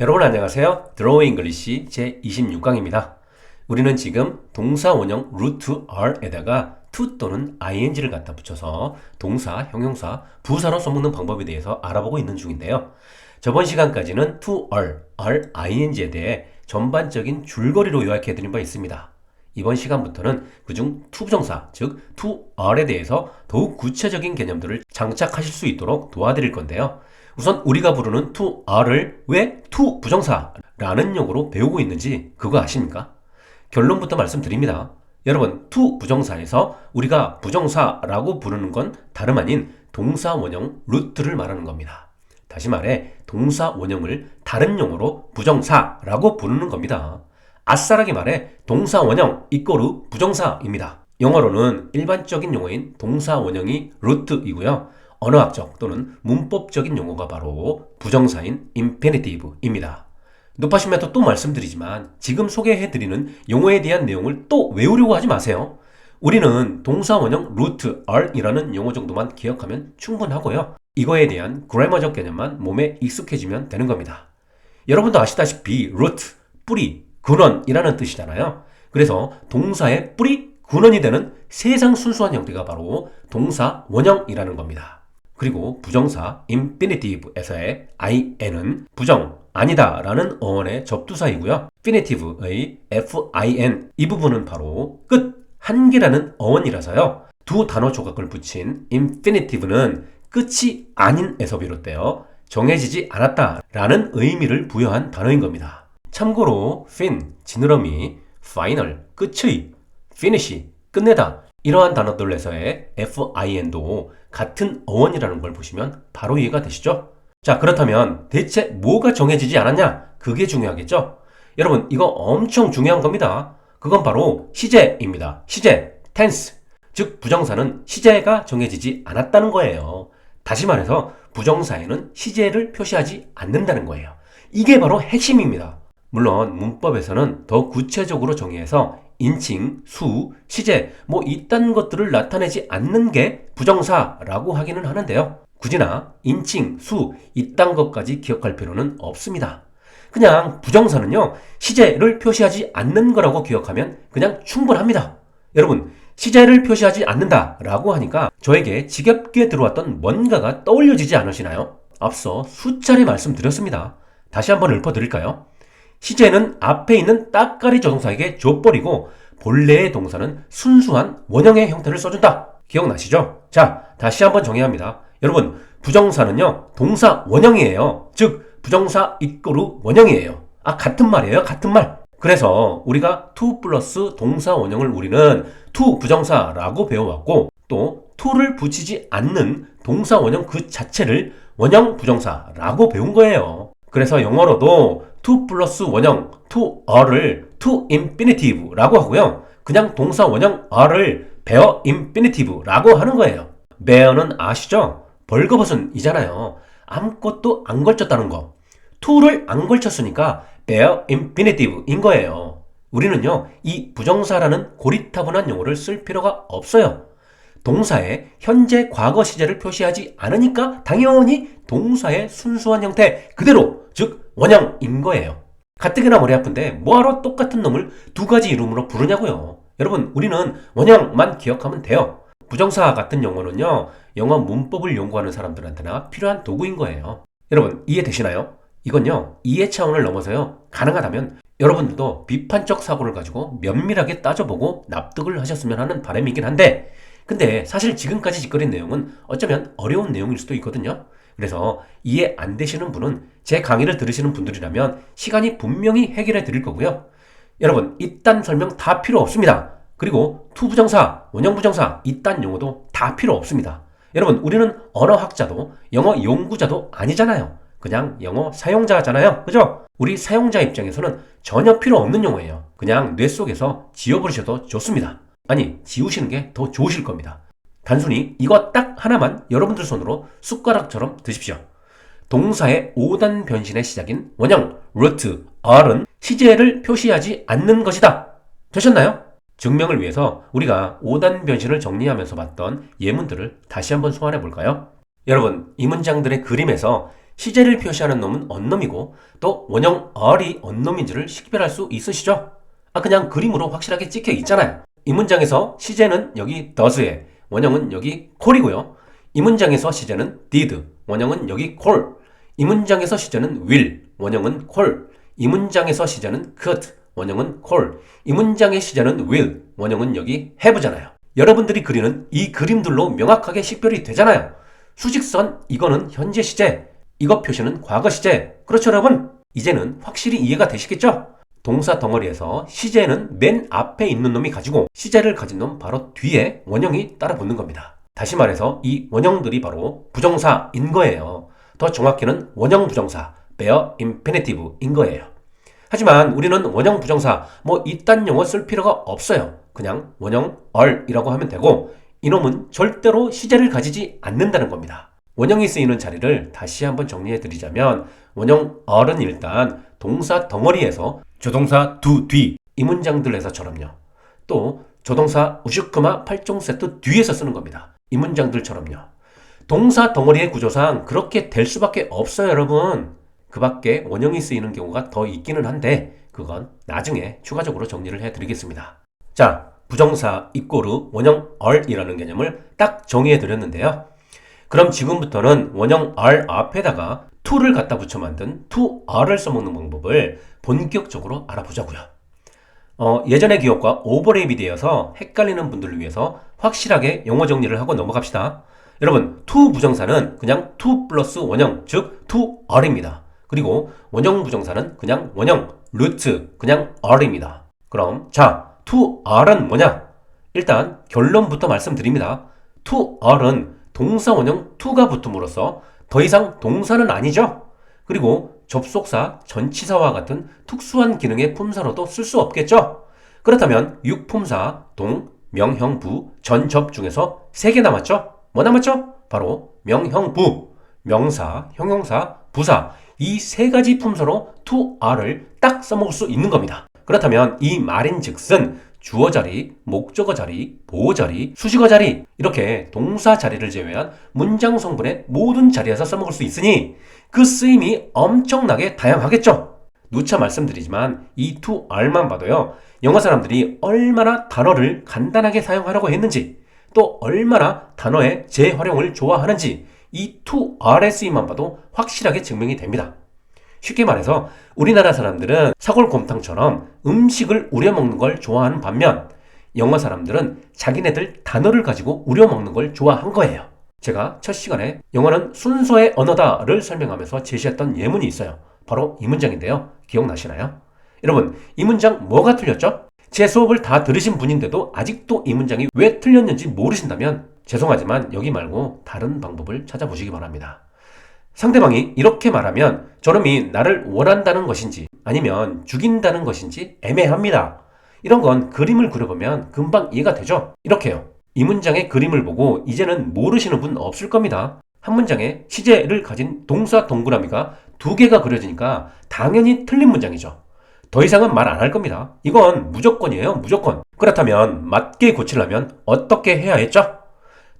여러분 안녕하세요. 드로우 잉글리시 제26강입니다. 우리는 지금 동사 원형 root r에다가 to 또는 ing를 갖다 붙여서 동사, 형용사, 부사로 써먹는 방법에 대해서 알아보고 있는 중인데요. 저번 시간까지는 to r, r, ing에 대해 전반적인 줄거리로 요약해드린 바 있습니다. 이번 시간부터는 그중 to 부정사, 즉 r에 대해서 더욱 구체적인 개념들을 장착하실 수 있도록 도와드릴 건데요. 우선 우리가 부르는 r을 왜 to 부정사라는 용어로 배우고 있는지 그거 아십니까? 결론부터 말씀드립니다. 여러분, to 부정사에서 우리가 부정사라고 부르는 건 다름 아닌 동사 원형 루트를 말하는 겁니다. 다시 말해 동사 원형을 다른 용어로 부정사라고 부르는 겁니다. 아싸라게 말해 동사 원형 이꼬르 부정사입니다. 영어로는 일반적인 용어인 동사 원형이 루트이고요. 언어학적 또는 문법적인 용어가 바로 부정사인 infinitive입니다. 높아시면 또 말씀드리지만 지금 소개해드리는 용어에 대한 내용을 또 외우려고 하지 마세요. 우리는 동사 원형 root r이라는 용어 정도만 기억하면 충분하고요. 이거에 대한 그래머적 개념만 몸에 익숙해지면 되는 겁니다. 여러분도 아시다시피 root, 뿌리, 근원이라는 뜻이잖아요. 그래서 동사의 뿌리, 근원이 되는 세상 순수한 형태가 바로 동사 원형이라는 겁니다. 그리고 부정사 infinitive에서의 in은 부정, 아니다 라는 어원의 접두사이고요. finitive의 fin 이 부분은 바로 끝, 한계라는 어원이라서요. 두 단어 조각을 붙인 infinitive는 끝이 아닌에서 비롯되어 정해지지 않았다 라는 의미를 부여한 단어인 겁니다. 참고로 fin, 지느러미, final, 끝의, finish, 끝내다 이러한 단어들에서의 fin도 같은 어원이라는 걸 보시면 바로 이해가 되시죠? 자, 그렇다면 대체 뭐가 정해지지 않았냐? 그게 중요하겠죠? 여러분, 이거 엄청 중요한 겁니다. 그건 바로 시제입니다. 시제, tense. 즉, 부정사는 시제가 정해지지 않았다는 거예요. 다시 말해서 부정사에는 시제를 표시하지 않는다는 거예요. 이게 바로 핵심입니다. 물론 문법에서는 더 구체적으로 정의해서 인칭, 수, 시제, 뭐 이딴 것들을 나타내지 않는 게 부정사라고 하기는 하는데요. 굳이나 인칭, 수, 이딴 것까지 기억할 필요는 없습니다. 그냥 부정사는요, 시제를 표시하지 않는 거라고 기억하면 그냥 충분합니다. 여러분, 시제를 표시하지 않는다라고 하니까 저에게 지겹게 들어왔던 뭔가가 떠올려지지 않으시나요? 앞서 수차례 말씀드렸습니다. 다시 한번 읊어드릴까요? 시제는 앞에 있는 따까리 조동사에게 줘버리고 본래의 동사는 순수한 원형의 형태를 써준다. 기억나시죠? 자, 다시 한번 정의합니다. 여러분, 부정사는요, 동사 원형이에요. 즉, 부정사 이꼬르 원형이에요. 아, 같은 말이에요. 같은 말. 그래서 우리가 to 플러스 동사 원형을 우리는 to 부정사라고 배워왔고, 또 to를 붙이지 않는 동사 원형 그 자체를 원형 부정사라고 배운 거예요. 그래서 영어로도 to 플러스 원형 to are를 to infinitive라고 하고요. 그냥 동사 원형 are를 bear infinitive라고 하는 거예요. bear는 아시죠? 벌거벗은 이잖아요. 아무것도 안 걸쳤다는 거. to를 안 걸쳤으니까 bear infinitive인 거예요. 우리는요, 이 부정사라는 고리타분한 용어를 쓸 필요가 없어요. 동사의 현재 과거 시제를 표시하지 않으니까 당연히 동사의 순수한 형태 그대로 즉 원형인 거예요. 가뜩이나 머리 아픈데 뭐하러 똑같은 놈을 두 가지 이름으로 부르냐고요. 여러분 우리는 원형만 기억하면 돼요. 부정사 같은 용어는요 영어 문법을 연구하는 사람들한테나 필요한 도구인 거예요. 여러분 이해되시나요? 이건요 이해 차원을 넘어서요 가능하다면 여러분들도 비판적 사고를 가지고 면밀하게 따져보고 납득을 하셨으면 하는 바람이긴 한데 근데 사실 지금까지 짓거린 내용은 어쩌면 어려운 내용일 수도 있거든요. 그래서 이해 안 되시는 분은 제 강의를 들으시는 분들이라면 시간이 분명히 해결해 드릴 거고요. 여러분, 이딴 설명 다 필요 없습니다. 그리고 투부정사, 원형부정사, 이딴 용어도 다 필요 없습니다. 여러분, 우리는 언어학자도 영어 연구자도 아니잖아요. 그냥 영어 사용자잖아요. 그죠? 우리 사용자 입장에서는 전혀 필요 없는 용어예요. 그냥 뇌 속에서 지워버리셔도 좋습니다. 아니, 지우시는 게 더 좋으실 겁니다. 단순히 이거 딱 하나만 여러분들 손으로 숟가락처럼 드십시오. 동사의 5단 변신의 시작인 원형, root, r은 시제를 표시하지 않는 것이다. 되셨나요? 증명을 위해서 우리가 5단 변신을 정리하면서 봤던 예문들을 다시 한번 소환해 볼까요? 여러분, 이 문장들의 그림에서 시제를 표시하는 놈은 언놈이고 또 원형 R이 언놈인지를 식별할 수 있으시죠? 아 그냥 그림으로 확실하게 찍혀 있잖아요. 이 문장에서 시제는 여기 does에 원형은 여기 call이고요. 이 문장에서 시제는 did, 원형은 여기 call. 이 문장에서 시제는 will, 원형은 call. 이 문장에서 시제는 could, 원형은 call. 이 문장의 시제는 will, 원형은 여기 have잖아요. 여러분들이 그리는 이 그림들로 명확하게 식별이 되잖아요. 수직선 이거는 현재 시제, 이거 표시는 과거 시제. 그렇죠, 여러분? 이제는 확실히 이해가 되시겠죠? 동사 덩어리에서 시제는 맨 앞에 있는 놈이 가지고 시제를 가진 놈 바로 뒤에 원형이 따라 붙는 겁니다. 다시 말해서 이 원형들이 바로 부정사인 거예요. 더 정확히는 원형 부정사, bare imperative인 거예요. 하지만 우리는 원형 부정사, 뭐 이딴 용어 쓸 필요가 없어요. 그냥 원형 얼이라고 하면 되고 이놈은 절대로 시제를 가지지 않는다는 겁니다. 원형이 쓰이는 자리를 다시 한번 정리해 드리자면 원형 얼은 일단 동사 덩어리에서 조동사 두, 뒤 이 문장들에서처럼요. 또 조동사 우슈크마 8종 세트 뒤에서 쓰는 겁니다. 이 문장들처럼요. 동사 덩어리의 구조상 그렇게 될 수밖에 없어요, 여러분. 그 밖에 원형이 쓰이는 경우가 더 있기는 한데 그건 나중에 추가적으로 정리를 해 드리겠습니다. 자, 부정사 이꼬르 원형 얼이라는 개념을 딱 정의해 드렸는데요. 그럼 지금부터는 원형 R 앞에다가 to를 갖다 붙여 만든 to R을 써먹는 방법을 본격적으로 알아보자고요. 어, 예전의 기억과 오버랩이 되어서 헷갈리는 분들을 위해서 확실하게 용어 정리를 하고 넘어갑시다. 여러분, to 부정사는 그냥 to 플러스 원형, 즉 to R입니다. 그리고 원형 부정사는 그냥 원형, 루트, 그냥 R입니다. 그럼 자, to R은 뭐냐? 일단 결론부터 말씀드립니다. to R은 동사 원형 to가 붙음으로써 더 이상 동사는 아니죠. 그리고 접속사, 전치사와 같은 특수한 기능의 품사로도 쓸 수 없겠죠. 그렇다면 육품사, 동, 명형부, 전접 중에서 세 개 남았죠. 뭐 남았죠? 바로 명형부, 명사, 형용사, 부사 이 세 가지 품사로 to r을 딱 써먹을 수 있는 겁니다. 그렇다면 이 말인즉슨 주어 자리, 목적어 자리, 보호 자리, 수식어 자리 이렇게 동사 자리를 제외한 문장 성분의 모든 자리에서 써먹을 수 있으니 그 쓰임이 엄청나게 다양하겠죠. 누차 말씀드리지만 이 to r만 봐도요. 영어 사람들이 얼마나 단어를 간단하게 사용하려고 했는지 또 얼마나 단어의 재활용을 좋아하는지 이 to r의 쓰임만 봐도 확실하게 증명이 됩니다. 쉽게 말해서 우리나라 사람들은 사골곰탕처럼 음식을 우려 먹는 걸 좋아하는 반면 영어 사람들은 자기네들 단어를 가지고 우려 먹는 걸 좋아한 거예요. 제가 첫 시간에 영어는 순서의 언어다를 설명하면서 제시했던 예문이 있어요. 바로 이 문장인데요. 기억나시나요? 여러분, 이 문장 뭐가 틀렸죠? 제 수업을 다 들으신 분인데도 아직도 이 문장이 왜 틀렸는지 모르신다면 죄송하지만 여기 말고 다른 방법을 찾아보시기 바랍니다. 상대방이 이렇게 말하면 저놈이 나를 원한다는 것인지 아니면 죽인다는 것인지 애매합니다. 이런 건 그림을 그려보면 금방 이해가 되죠? 이렇게요. 이 문장의 그림을 보고 이제는 모르시는 분 없을 겁니다. 한 문장에 시제를 가진 동사 동그라미가 두 개가 그려지니까 당연히 틀린 문장이죠. 더 이상은 말 안 할 겁니다. 이건 무조건이에요, 무조건. 그렇다면 맞게 고치려면 어떻게 해야 했죠?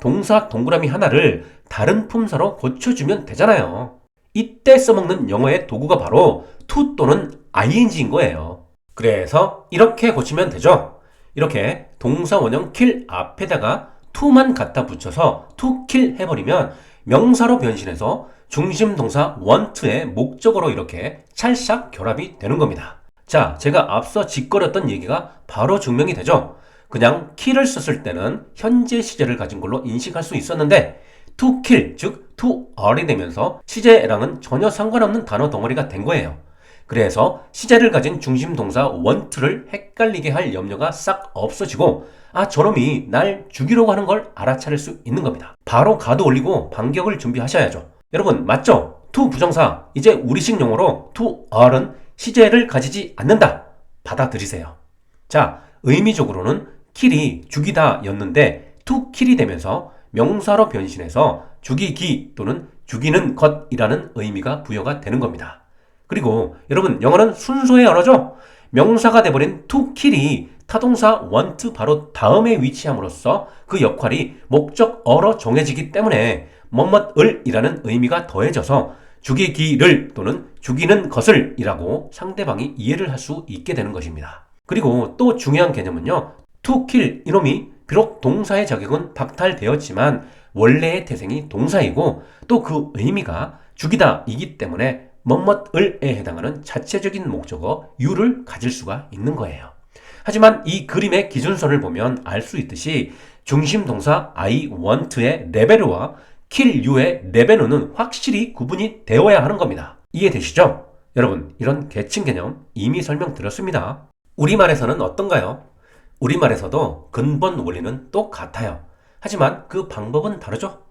동사 동그라미 하나를 다른 품사로 고쳐주면 되잖아요. 이때 써먹는 영어의 도구가 바로 to 또는 ing인 거예요. 그래서 이렇게 고치면 되죠. 이렇게 동사 원형 kill 앞에다가 to만 갖다 붙여서 to kill 해버리면 명사로 변신해서 중심 동사 want의 목적어로 이렇게 찰싹 결합이 되는 겁니다. 자, 제가 앞서 짓거렸던 얘기가 바로 증명이 되죠. 그냥 kill을 썼을 때는 현재 시제를 가진 걸로 인식할 수 있었는데 to kill, 즉 to r이 되면서 시제랑은 전혀 상관없는 단어 덩어리가 된 거예요. 그래서 시제를 가진 중심 동사 want를 헷갈리게 할 염려가 싹 없어지고 아 저놈이 날 죽이려고 하는 걸 알아차릴 수 있는 겁니다. 바로 가도 올리고 반격을 준비하셔야죠. 여러분 맞죠? to 부정사 이제 우리식 용어로 to r은 시제를 가지지 않는다. 받아들이세요. 자 의미적으로는 kill이 죽이다 였는데 to kill이 되면서 명사로 변신해서 죽이기 또는 죽이는 것이라는 의미가 부여가 되는 겁니다. 그리고 여러분 영어는 순서의 언어죠. 명사가 돼버린 to kill이 타동사 want 바로 다음에 위치함으로써 그 역할이 목적어로 정해지기 때문에 뭐뭇을이라는 의미가 더해져서 죽이기를 또는 죽이는 것을 이라고 상대방이 이해를 할 수 있게 되는 것입니다. 그리고 또 중요한 개념은요. to kill 이놈이 비록 동사의 자격은 박탈되었지만 원래의 태생이 동사이고 또 그 의미가 죽이다 이기 때문에 뭐뭇을에 해당하는 자체적인 목적어 you를 가질 수가 있는 거예요. 하지만 이 그림의 기준선을 보면 알 수 있듯이 중심 동사 I want의 레벨과 kill you의 레벨은 확실히 구분이 되어야 하는 겁니다. 이해되시죠? 여러분, 이런 계층 개념 이미 설명드렸습니다. 우리말에서는 어떤가요? 우리말에서도 근본 원리는 똑같아요. 하지만 그 방법은 다르죠?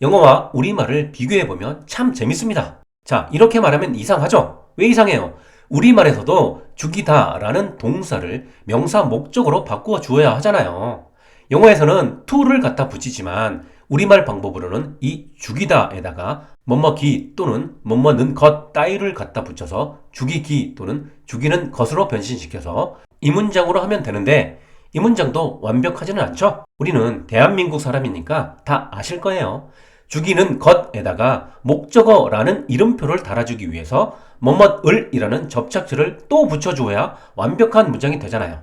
영어와 우리말을 비교해보면 참 재밌습니다. 자, 이렇게 말하면 이상하죠? 왜 이상해요? 우리말에서도 죽이다 라는 동사를 명사 목적으로 바꾸어 주어야 하잖아요. 영어에서는 to를 갖다 붙이지만 우리말 방법으로는 이 죽이다에다가 뭐뭐기 또는 뭐뭐는 것 따위를 갖다 붙여서 죽이기 또는 죽이는 것으로 변신시켜서 이 문장으로 하면 되는데 이 문장도 완벽하지는 않죠? 우리는 대한민국 사람이니까 다 아실 거예요. 죽이는 것에다가 목적어라는 이름표를 달아주기 위해서 뭐뭇을이라는 접착제를 또 붙여주어야 완벽한 문장이 되잖아요.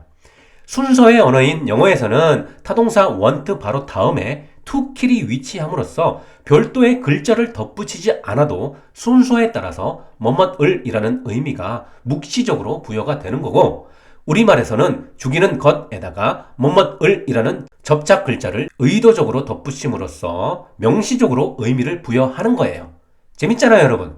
순서의 언어인 영어에서는 타동사 want 바로 다음에 to kill이 위치함으로써 별도의 글자를 덧붙이지 않아도 순서에 따라서 뭐뭇을이라는 의미가 묵시적으로 부여가 되는 거고 우리말에서는 죽이는 것에다가 뭐뭇을이라는 접착 글자를 의도적으로 덧붙임으로써 명시적으로 의미를 부여하는 거예요. 재밌잖아요, 여러분.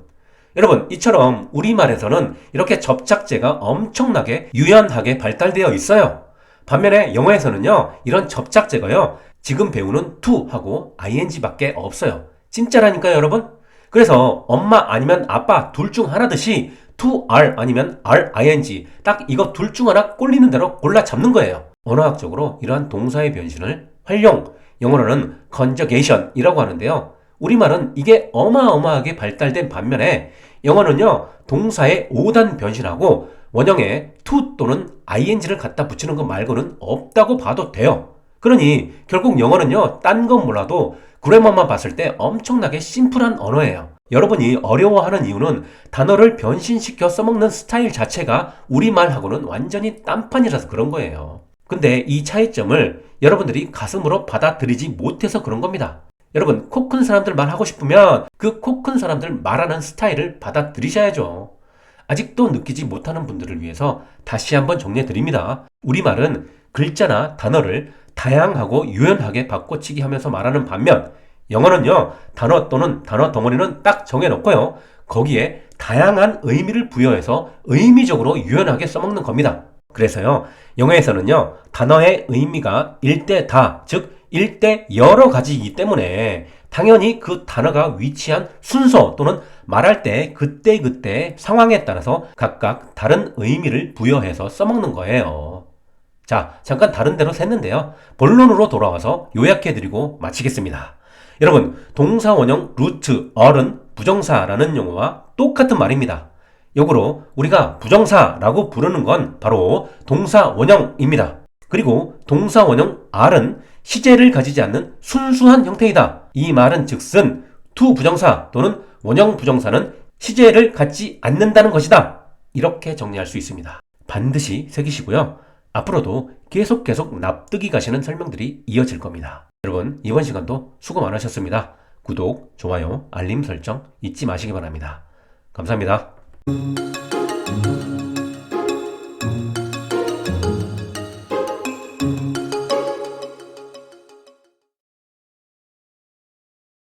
여러분, 이처럼 우리말에서는 이렇게 접착제가 엄청나게 유연하게 발달되어 있어요. 반면에 영어에서는요, 이런 접착제가요, 지금 배우는 to하고 ing밖에 없어요. 진짜라니까요, 여러분? 그래서 엄마 아니면 아빠 둘 중 하나듯이 to r 아니면 r ing 딱 이거 둘 중 하나 꼴리는 대로 골라 잡는 거예요. 언어학적으로 이러한 동사의 변신을 활용, 영어로는 conjugation이라고 하는데요. 우리말은 이게 어마어마하게 발달된 반면에 영어는요, 동사의 5단 변신하고 원형에 to 또는 ing를 갖다 붙이는 것 말고는 없다고 봐도 돼요. 그러니 결국 영어는요, 딴 건 몰라도 그래머만 봤을 때 엄청나게 심플한 언어예요. 여러분이 어려워하는 이유는 단어를 변신시켜 써먹는 스타일 자체가 우리말하고는 완전히 딴판이라서 그런 거예요. 근데 이 차이점을 여러분들이 가슴으로 받아들이지 못해서 그런 겁니다. 여러분, 코 큰 사람들 말하고 싶으면 그 코 큰 사람들 말하는 스타일을 받아들이셔야죠. 아직도 느끼지 못하는 분들을 위해서 다시 한번 정리해 드립니다. 우리말은 글자나 단어를 다양하고 유연하게 바꿔치기 하면서 말하는 반면 영어는요, 단어 또는 단어 덩어리는 딱 정해놓고요, 거기에 다양한 의미를 부여해서 의미적으로 유연하게 써먹는 겁니다. 그래서요, 영어에서는요, 단어의 의미가 일대 다, 즉, 일대 여러 가지이기 때문에 당연히 그 단어가 위치한 순서 또는 말할 때 그때그때 상황에 따라서 각각 다른 의미를 부여해서 써먹는 거예요. 자, 잠깐 다른 데로 샜는데요. 본론으로 돌아와서 요약해드리고 마치겠습니다. 여러분, 동사 원형 루트 얼은 부정사라는 용어와 똑같은 말입니다. 역으로 우리가 부정사라고 부르는 건 바로 동사 원형입니다. 그리고 동사 원형 R은 시제를 가지지 않는 순수한 형태이다. 이 말은 즉슨 투 부정사 또는 원형 부정사는 시제를 갖지 않는다는 것이다. 이렇게 정리할 수 있습니다. 반드시 새기시고요. 앞으로도 계속 계속 납득이 가시는 설명들이 이어질 겁니다. 여러분, 이번 시간도 수고 많으셨습니다. 구독, 좋아요, 알림 설정 잊지 마시기 바랍니다. 감사합니다.